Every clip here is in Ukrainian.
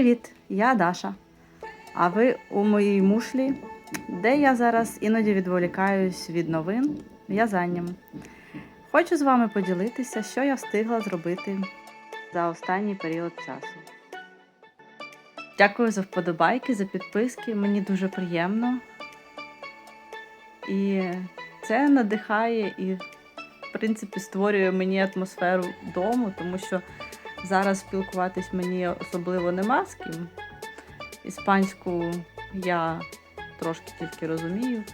Привіт! Я Даша. А ви у моїй мушлі, де я зараз іноді відволікаюсь від новин в'язанням. Хочу з вами поділитися, що я встигла зробити за останній період часу. Дякую за вподобайки, за підписки. Мені дуже приємно. І це надихає і, в принципі, створює мені атмосферу дому, тому що зараз спілкуватись мені особливо нема з ким. Іспанську я трошки тільки розумію.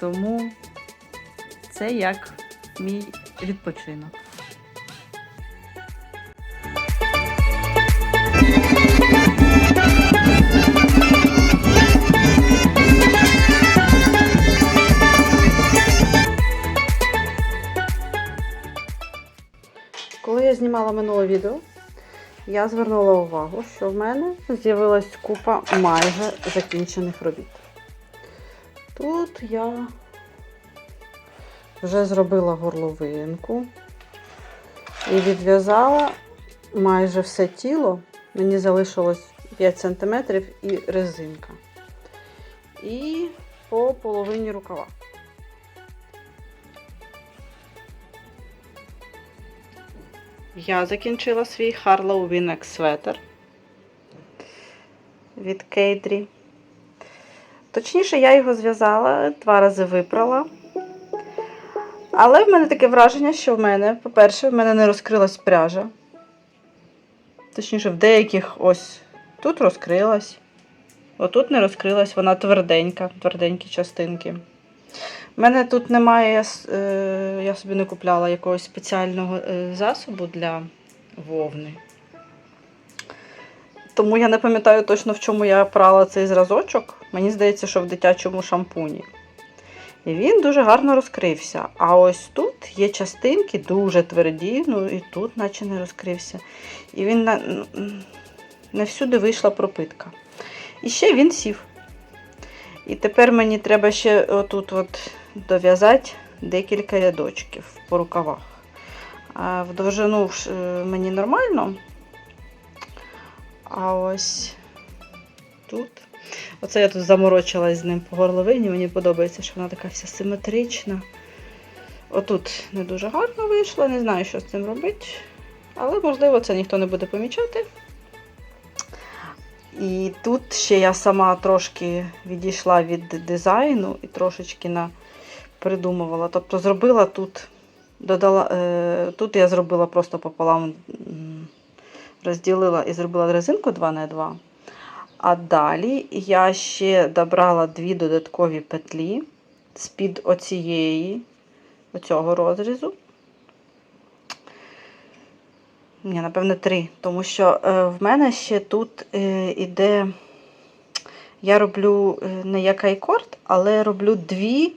Тому це як мій відпочинок. Знімала минуле відео, я звернула увагу, що в мене з'явилась купа майже закінчених робіт. Тут я вже зробила горловинку і відв'язала майже все тіло. Мені залишилось 5 см і резинка. І по половині рукава. Я закінчила свій Harlow Winneck светр від Кейдрі. Точніше, я його зв'язала, два рази випрала. Але в мене таке враження, що в мене, по-перше, в мене не розкрилась пряжа. Точніше, в деяких ось тут розкрилась. Отут не розкрилась, вона тверденька, тверденькі частинки. У мене тут немає, е, я собі не купляла якогось спеціального е, засобу для вовни. Тому я не пам'ятаю точно, в чому я прала цей зразочок. Мені здається, що в дитячому шампуні. І він дуже гарно розкрився. А ось тут є частинки дуже тверді, ну і тут, наче не розкрився. І він на... не всюди вийшла пропитка. І ще він сів. І тепер мені треба ще отут от дов'язати декілька рядочків по рукавах. А в довжину е, мені нормально. А ось тут. Оце я тут заморочилась з ним по горловині. Мені подобається, що вона така вся симетрична. Отут не дуже гарно вийшло, не знаю, що з цим робити. Але, можливо, це ніхто не буде помічати. І тут ще я сама трошки відійшла від дизайну і трошечки на придумувала. Тобто зробила тут, додала, е, тут я зробила просто пополам, розділила і зробила резинку 2х2. А далі я ще добрала дві додаткові петлі з-під оцієї, оцього розрізу. Ні, напевно, три. Тому що е, в мене ще тут е, іде, я роблю не як айкорд, але роблю дві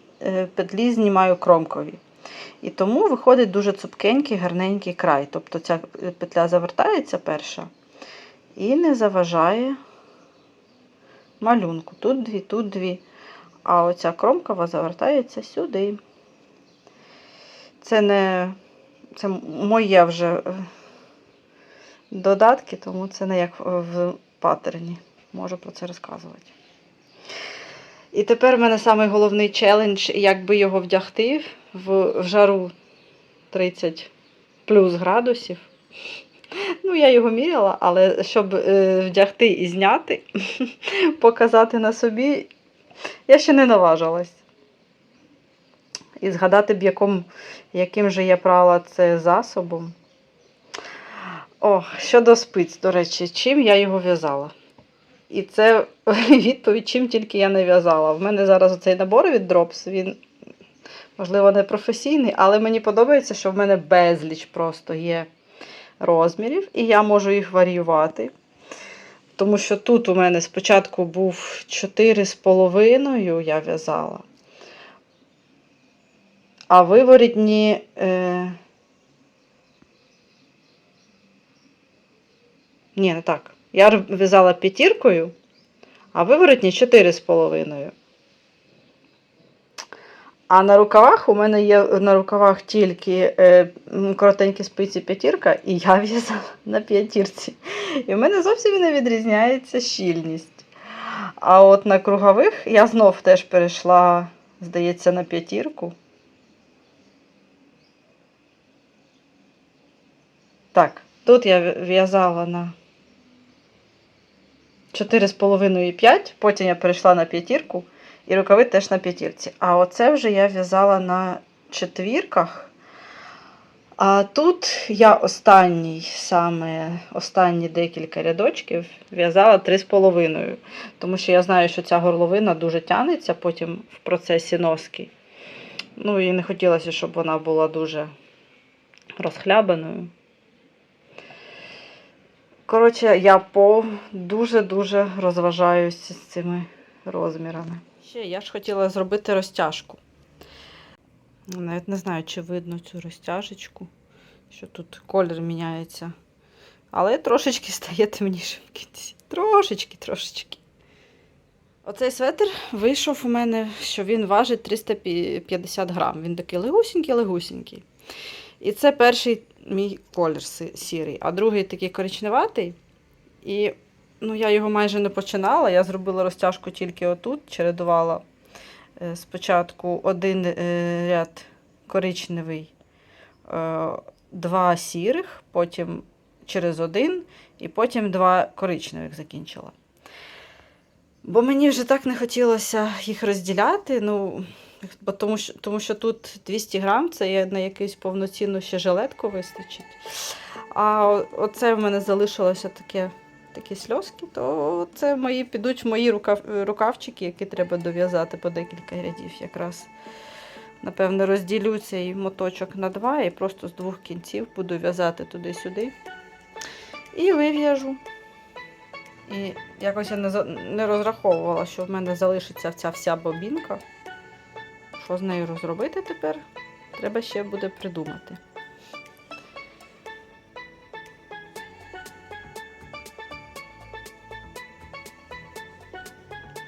петлі, знімаю кромкові. І тому виходить дуже цупкенький, гарненький край. Тобто ця петля завертається перша і не заважає малюнку. Тут дві, тут дві. А оця кромкова завертається сюди. Це не це моє вже. е, додатки, тому це не як в паттерні. Можу про це розказувати. І тепер в мене самий головний челендж, як би його вдягти в, в жару 30 плюс градусів. Ну, я його міряла, але щоб е, вдягти і зняти, показати на собі, я ще не наважилась. І згадати б, яким, яким же я прала це засобом. О, щодо спиць, до речі, чим я його в'язала? І це відповідь, чим тільки я не в'язала. В мене зараз оцей набор від Drops, він, можливо, не професійний, але мені подобається, що в мене безліч просто є розмірів, і я можу їх варіювати. Тому що тут у мене спочатку був 4,5 я в'язала. А виворітні. Е... Ні, не так. Я в'язала п'ятіркою, а виворотні 4,5. А на рукавах у мене є на рукавах тільки е, коротенькі спиці п'ятірка, і я в'язала на п'ятірці. І в мене зовсім не відрізняється щільність. А от на кругових я знов теж перейшла, здається, на п'ятірку. Так, тут я в'язала на 4,5 і 5, потім я перейшла на п'ятірку, і рукави теж на п'ятірці. А оце вже я в'язала на четвірках. А тут я останній, саме останні декілька рядочків в'язала 3,5. Тому що я знаю, що ця горловина дуже тягнеться потім в процесі носки. Ну і не хотілося, щоб вона була дуже розхлябаною. Коротше, я по дуже-дуже розважаюся з цими розмірами. Ще я ж хотіла зробити розтяжку. Навіть не знаю, чи видно цю розтяжечку, що тут колір міняється. Але трошечки стає темніше в кінці. Трошечки, трошечки. Оцей светр вийшов у мене, що він важить 350 грам. Він такий легусінький-легусінький. І це перший мій колір сірий, а другий такий коричневатий. І ну, я його майже не починала. Я зробила розтяжку тільки отут, чередувала е, спочатку один е, ряд коричневий, е, два сірих, потім через один, і потім два коричневих закінчила. Бо мені вже так не хотілося їх розділяти. Ну, бо тому, що, тому що тут 200 грам, це є на якусь повноцінну ще жилетку вистачить. А оце в мене залишилося таке, такі сльозки, то це мої, підуть мої рукав, рукавчики, які треба дов'язати по декілька рядів якраз. Напевно, розділю цей моточок на два і просто з двох кінців буду в'язати туди-сюди. І вив'яжу. І якось я не розраховувала, що в мене залишиться ця вся бобінка. Що з нею розробити тепер? Треба ще буде придумати.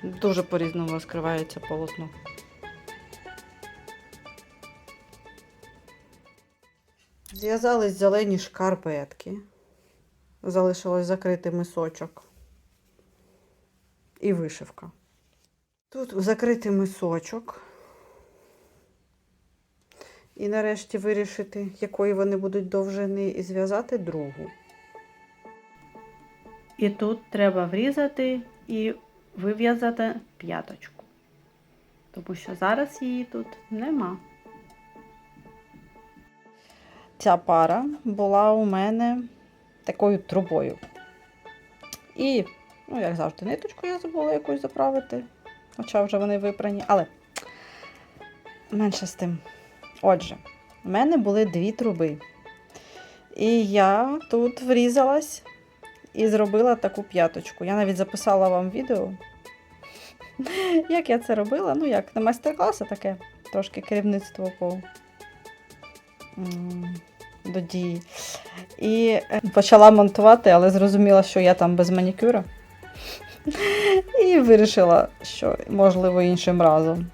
Дуже по-різному розкривається полотно. Зв'язались зелені шкарпетки. Залишилось закрити мисочок. І вишивка. Тут закритий мисочок. І нарешті вирішити, якої вони будуть довжини, і зв'язати другу. І тут треба врізати і вив'язати п'яточку. Тому що зараз її тут нема. Ця пара була у мене такою трубою. І, ну, як завжди, ниточку я забула якусь заправити, хоча вже вони випрані, але менше з тим. Отже, в мене були дві труби. І я тут врізалась і зробила таку п'яточку. Я навіть записала вам відео, як я це робила. Ну, як, не майстер-клас, а таке трошки керівництво по дії. І е, почала монтувати, але зрозуміла, що я там без манікюра. І вирішила, що можливо іншим разом.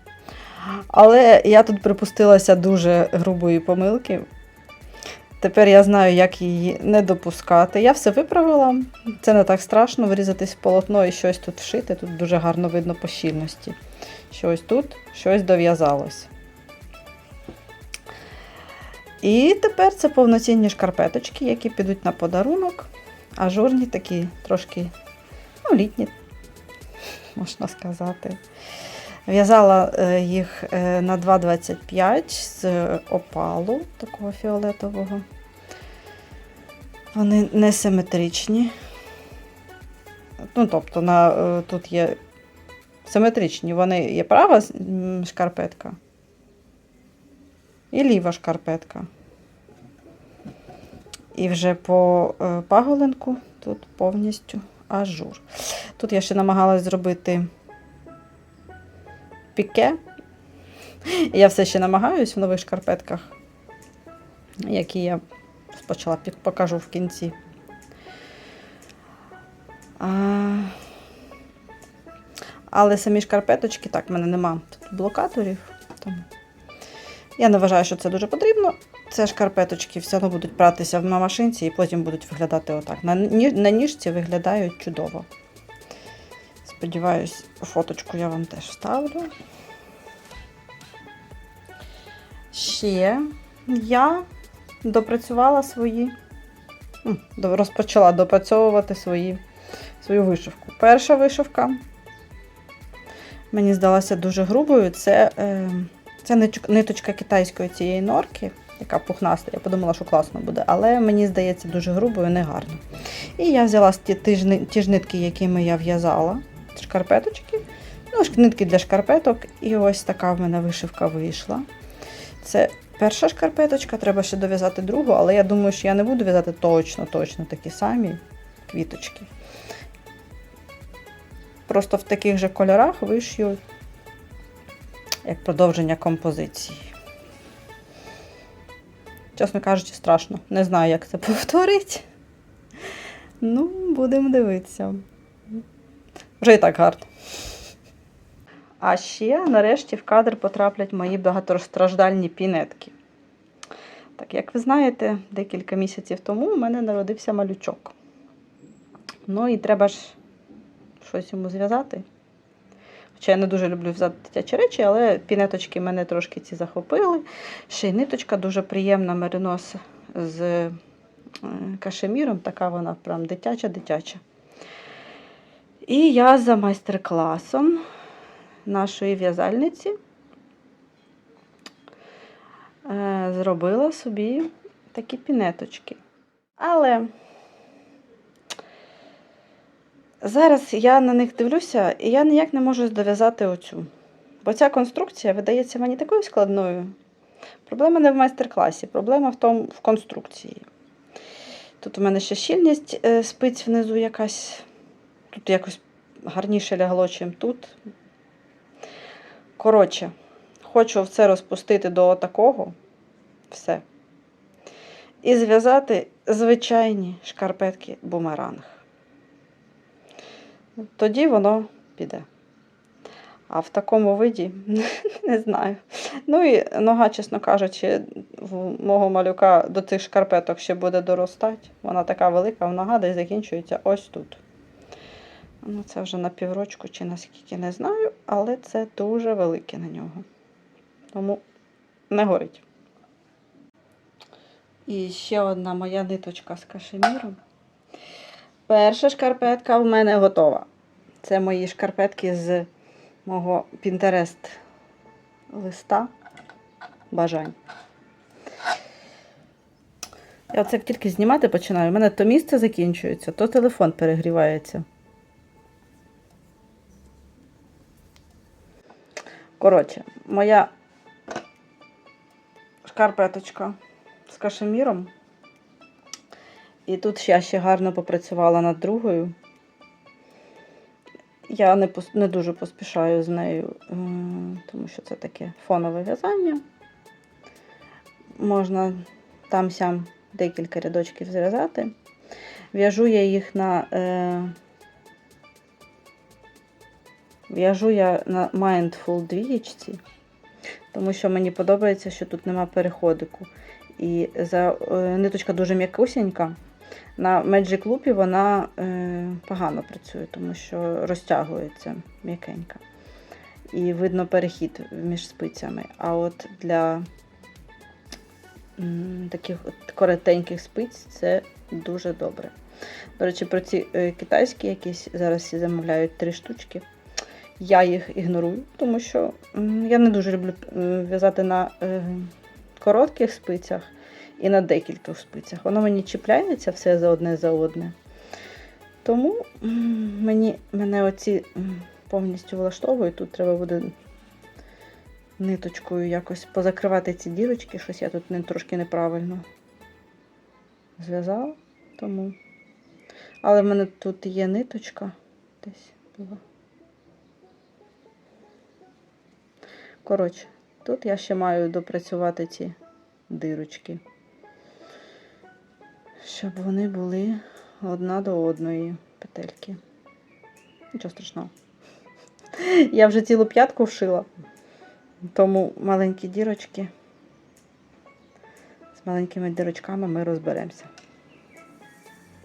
Але я тут припустилася дуже грубої помилки. Тепер я знаю, як її не допускати. Я все виправила. Це не так страшно врізатись в полотно і щось тут вшити. Тут дуже гарно видно по щільності. Щось тут, щось дов'язалось. І тепер це повноцінні шкарпеточки, які підуть на подарунок. Ажурні такі, трошки ну, літні, можна сказати. В'язала е, їх е, на 2,25 з опалу такого фіолетового. Вони несиметричні. Ну, тобто, на, е, тут є симетричні. Вони є права шкарпетка і ліва шкарпетка. І вже по паголинку тут повністю ажур. Тут я ще намагалась зробити піке. Я все ще намагаюсь в нових шкарпетках, які я пік- покажу в кінці. А... Але самі шкарпеточки, так, в мене нема тут блокаторів. Тому Я не вважаю, що це дуже потрібно. Це шкарпеточки все одно будуть пратися на машинці і потім будуть виглядати отак. На ніжці виглядають чудово. Сподіваюсь, фоточку я вам теж вставлю. Ще я допрацювала свої, розпочала допрацьовувати свої, свою вишивку. Перша вишивка мені здалася дуже грубою. Це, е, це ниточка китайської цієї норки, яка пухнаста. Я подумала, що класно буде, але мені здається дуже грубою, негарно. І я взяла ті, ті ж нитки, якими я в'язала, шкарпеточки. Ну, нитки для шкарпеток, і ось така в мене вишивка вийшла. Це перша шкарпеточка, треба ще дов'язати другу, але я думаю, що я не буду в'язати точно, точно такі самі квіточки. Просто в таких же кольорах вишью як продовження композиції. Чесно кажучи, страшно. Не знаю, як це повторити. Ну, будемо дивитися. Вже і так гарно. А ще нарешті в кадр потраплять мої багатостраждальні пінетки. Так, як ви знаєте, декілька місяців тому у мене народився малючок. Ну і треба ж щось йому зв'язати. Хоча я не дуже люблю взяти дитячі речі, але пінеточки мене трошки ці захопили. Ще й ниточка дуже приємна меринос з е, кашеміром, така вона прям дитяча-дитяча. І я за майстер-класом нашої в'язальниці е, зробила собі такі пінеточки. Але зараз я на них дивлюся, і я ніяк не можу дов'язати оцю. Бо ця конструкція видається мені такою складною. Проблема не в майстер-класі, проблема в тому в конструкції. Тут у мене ще щільність е, спиць внизу якась. Тут якось гарніше лягло, чим тут. Коротше, хочу все розпустити до такого. Все. І зв'язати звичайні шкарпетки бумеранг. Тоді воно піде. А в такому виді не знаю. Ну і нога, чесно кажучи, в мого малюка до цих шкарпеток ще буде доростати. Вона така велика, нога десь закінчується ось тут. Ну, це вже на піврочку чи наскільки не знаю, але це дуже велике на нього. Тому не горить. І ще одна моя ниточка з кашеміром. Перша шкарпетка в мене готова. Це мої шкарпетки з мого Pinterest листа бажань. Я оце тільки знімати починаю. У мене то місце закінчується, то телефон перегрівається. Коротше, моя шкарпеточка з кашеміром. І тут я ще гарно попрацювала над другою. Я не, не дуже поспішаю з нею, е, тому що це таке фонове в'язання. Можна там-сям декілька рядочків зв'язати. В'яжу я їх на. Е, В'яжу я на Mindful двієчці, тому що мені подобається, що тут нема переходику. І за, е, ниточка дуже м'якусінька. На Magic Loop вона е, погано працює, тому що розтягується м'якенька. І видно перехід між спицями. А от для м, таких от коротеньких спиць це дуже добре. До речі, про ці е, китайські якісь зараз всі замовляють три штучки. Я їх ігнорую, тому що я не дуже люблю е, в'язати на е, коротких спицях і на декількох спицях. Воно мені чіпляється все за одне за одне. Тому мені, мене оці повністю влаштовують. Тут треба буде ниточкою якось позакривати ці дірочки. Щось я тут не, трошки неправильно зв'язала. Тому. Але в мене тут є ниточка десь була. Коротше, тут я ще маю допрацювати ці дирочки, щоб вони були одна до одної петельки. Нічого страшного. Я вже цілу п'ятку вшила, тому маленькі дірочки З маленькими дирочками ми розберемося.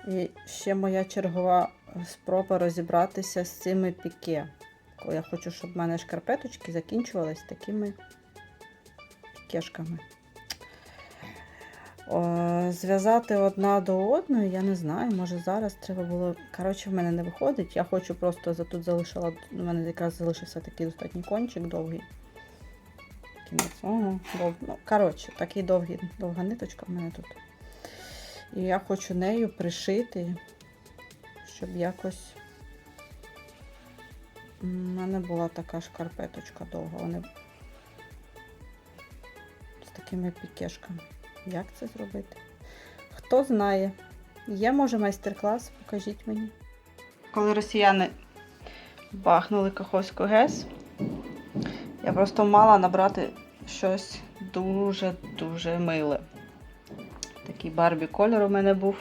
І ще моя чергова спроба розібратися з цими піке. Я хочу, щоб в мене шкарпеточки закінчувались такими пікешками. О, зв'язати одна до одної, я не знаю, може зараз треба було. Коротше, в мене не виходить. Я хочу просто тут залишила. У мене якраз залишився такий достатній кончик довгий. Кінець. Ого, дов... ну, коротше, такий довгий, довга ниточка в мене тут. І я хочу нею пришити, щоб якось. У мене була така шкарпеточка довга. Вони з такими пікешками. Як це зробити? Хто знає? Є, може, майстер-клас, покажіть мені. Коли росіяни бахнули Каховську ГЕС, я просто мала набрати щось дуже-дуже миле. Такий Барбі кольор у мене був.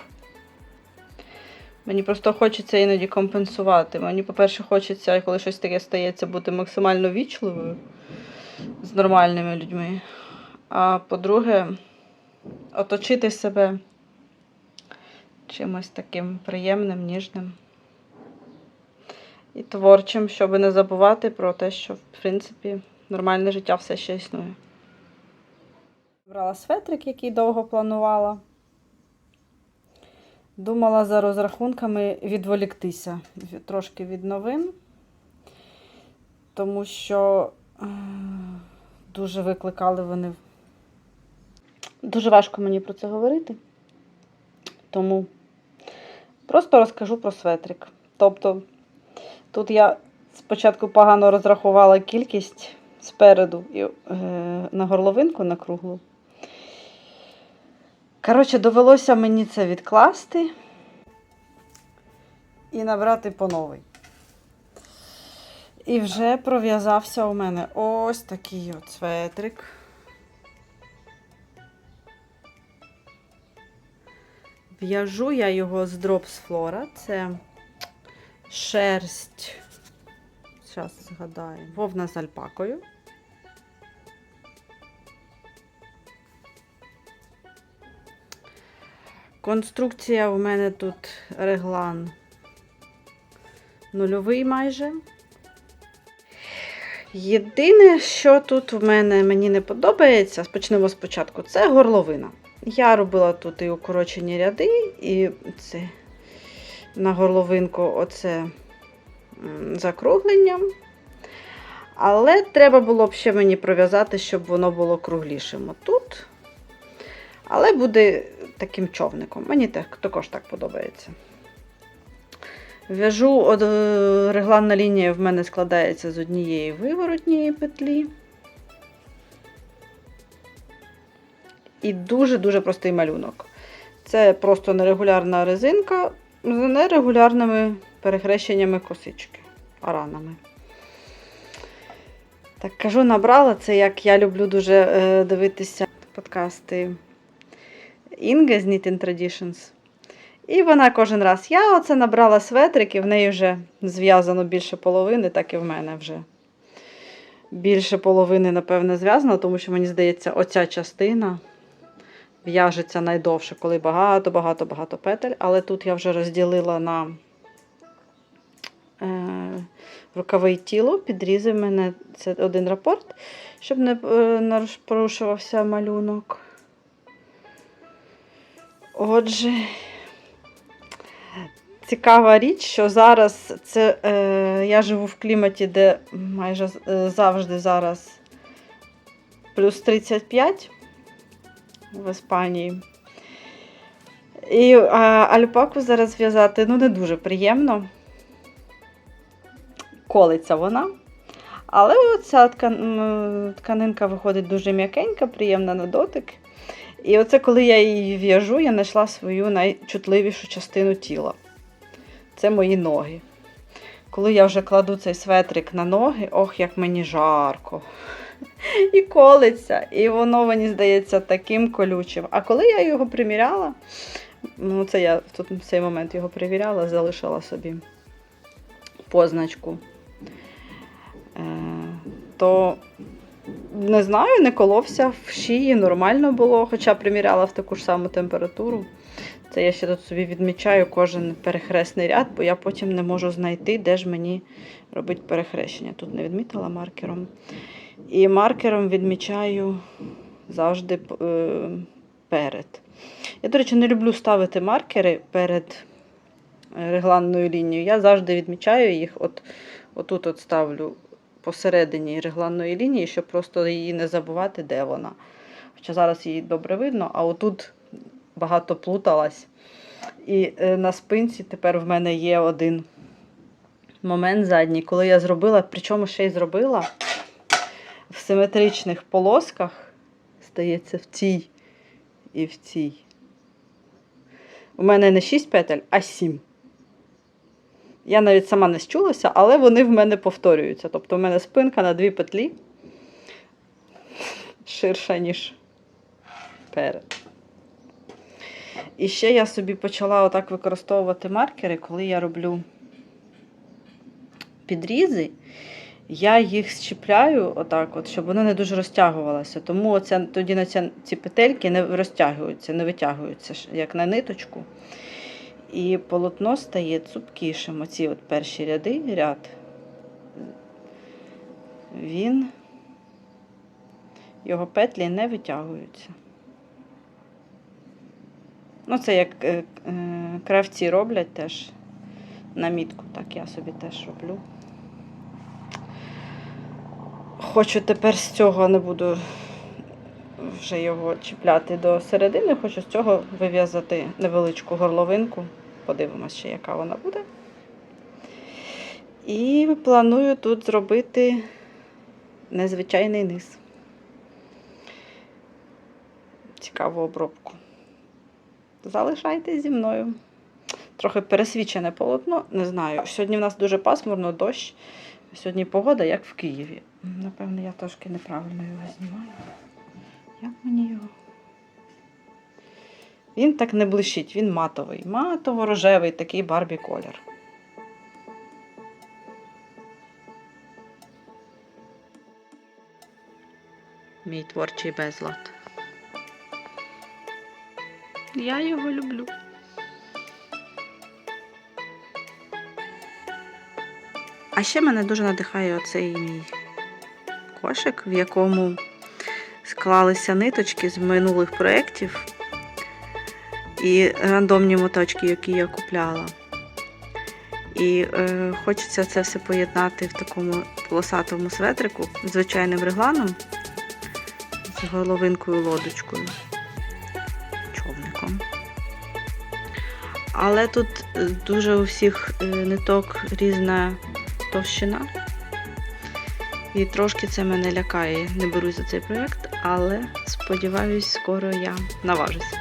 Мені просто хочеться іноді компенсувати. Мені, по-перше, хочеться, коли щось таке стається, бути максимально вічливою з нормальними людьми. А по-друге, оточити себе чимось таким приємним, ніжним і творчим, щоб не забувати про те, що, в принципі, нормальне життя все ще існує. Брала светрик, який довго планувала. Думала за розрахунками відволіктися трошки від новин, тому що е, дуже викликали вони. Дуже важко мені про це говорити. Тому просто розкажу про светрик. Тобто, тут я спочатку погано розрахувала кількість спереду і, е, на горловинку на круглу. Коротше, довелося мені це відкласти і набрати по новий. І вже пров'язався у мене ось такий от светрик. В'яжу я його з Drops Flora. Це шерсть. Зараз згадаю. Вовна з альпакою. Конструкція у мене тут реглан нульовий майже. Єдине, що тут в мене мені не подобається, почнемо спочатку, це горловина. Я робила тут і укорочені ряди, і це на горловинку оце м, закругленням. Але треба було б ще мені пров'язати, щоб воно було круглішим отут. Але буде таким човником. Мені так, також так подобається. В'яжу от, е, регланна лінія в мене складається з однієї виворотньої петлі. І дуже-дуже простий малюнок. Це просто нерегулярна резинка з нерегулярними перехрещеннями косички, аранами. Так кажу, набрала це, як я люблю дуже е, дивитися подкасти Інги з Knitting Traditions. І вона кожен раз. Я оце набрала і в неї вже зв'язано більше половини, так і в мене вже. Більше половини, напевне, зв'язано, тому що мені здається, оця частина в'яжеться найдовше, коли багато-багато-багато петель. Але тут я вже розділила на е, рукаве й тіло, підрізи в мене це один рапорт, щоб не е, порушувався малюнок. Отже, цікава річ, що зараз це е, я живу в кліматі, де майже е, завжди зараз плюс 35 в Іспанії. І а, альпаку зараз в'язати ну, не дуже приємно. Колиться вона. Але ця тканинка виходить дуже м'якенька, приємна на дотик. І оце, коли я її в'яжу, я знайшла свою найчутливішу частину тіла. Це мої ноги. Коли я вже кладу цей светрик на ноги, ох, як мені жарко. І колиться, і воно мені здається таким колючим. А коли я його приміряла, ну це я тут в цей момент його приміряла, залишила собі позначку, е, то Не знаю, не коловся в шиї, нормально було, хоча приміряла в таку ж саму температуру. Це я ще тут собі відмічаю кожен перехресний ряд, бо я потім не можу знайти, де ж мені робити перехрещення. Тут не відмітила маркером. І маркером відмічаю завжди е, перед. Я, до речі, не люблю ставити маркери перед е, регланною лінією. Я завжди відмічаю їх. От, отут от ставлю посередині регланної лінії, щоб просто її не забувати, де вона. Хоча зараз її добре видно, а отут багато плуталась. І е, на спинці тепер в мене є один момент задній, коли я зробила, причому ще й зробила в симетричних полосках, здається, в цій і в цій. У мене не 6 петель, а 7. Я навіть сама не счулася, але вони в мене повторюються. Тобто в мене спинка на дві петлі ширша, ніж перед. І ще я собі почала отак використовувати маркери, коли я роблю підрізи, я їх щіпляю отак, от, щоб вони не дуже розтягувалися. Тому оця, тоді на ці петельки не розтягуються, не витягуються, як на ниточку. І полотно стає цупкішим. Оці от перші ряди, ряд, він, його петлі не витягуються. Ну, це як е, е, кравці роблять теж на мітку, так я собі теж роблю. Хочу тепер з цього не буду вже його чіпляти до середини, хочу з цього вив'язати невеличку горловинку. Подивимося, ще, яка вона буде. І планую тут зробити незвичайний низ. Цікаву обробку. Залишайтесь зі мною. Трохи пересвічене полотно, не знаю. Сьогодні в нас дуже пасмурно, дощ. Сьогодні погода, як в Києві. Напевно, я трошки неправильно його знімаю. Як мені його? Він так не блищить, він матовий. Матово-рожевий, такий барбі колір. Мій творчий безлад. Я його люблю. А ще мене дуже надихає оцей мій кошик, в якому склалися ниточки з минулих проєктів і рандомні моточки, які я купляла. І е, хочеться це все поєднати в такому полосатому светрику звичайним регланом, з головинкою лодочкою, човником. Але тут е, дуже у всіх е, ниток різна товщина. І трошки це мене лякає. Не берусь за цей проєкт, але сподіваюсь, скоро я наважусь.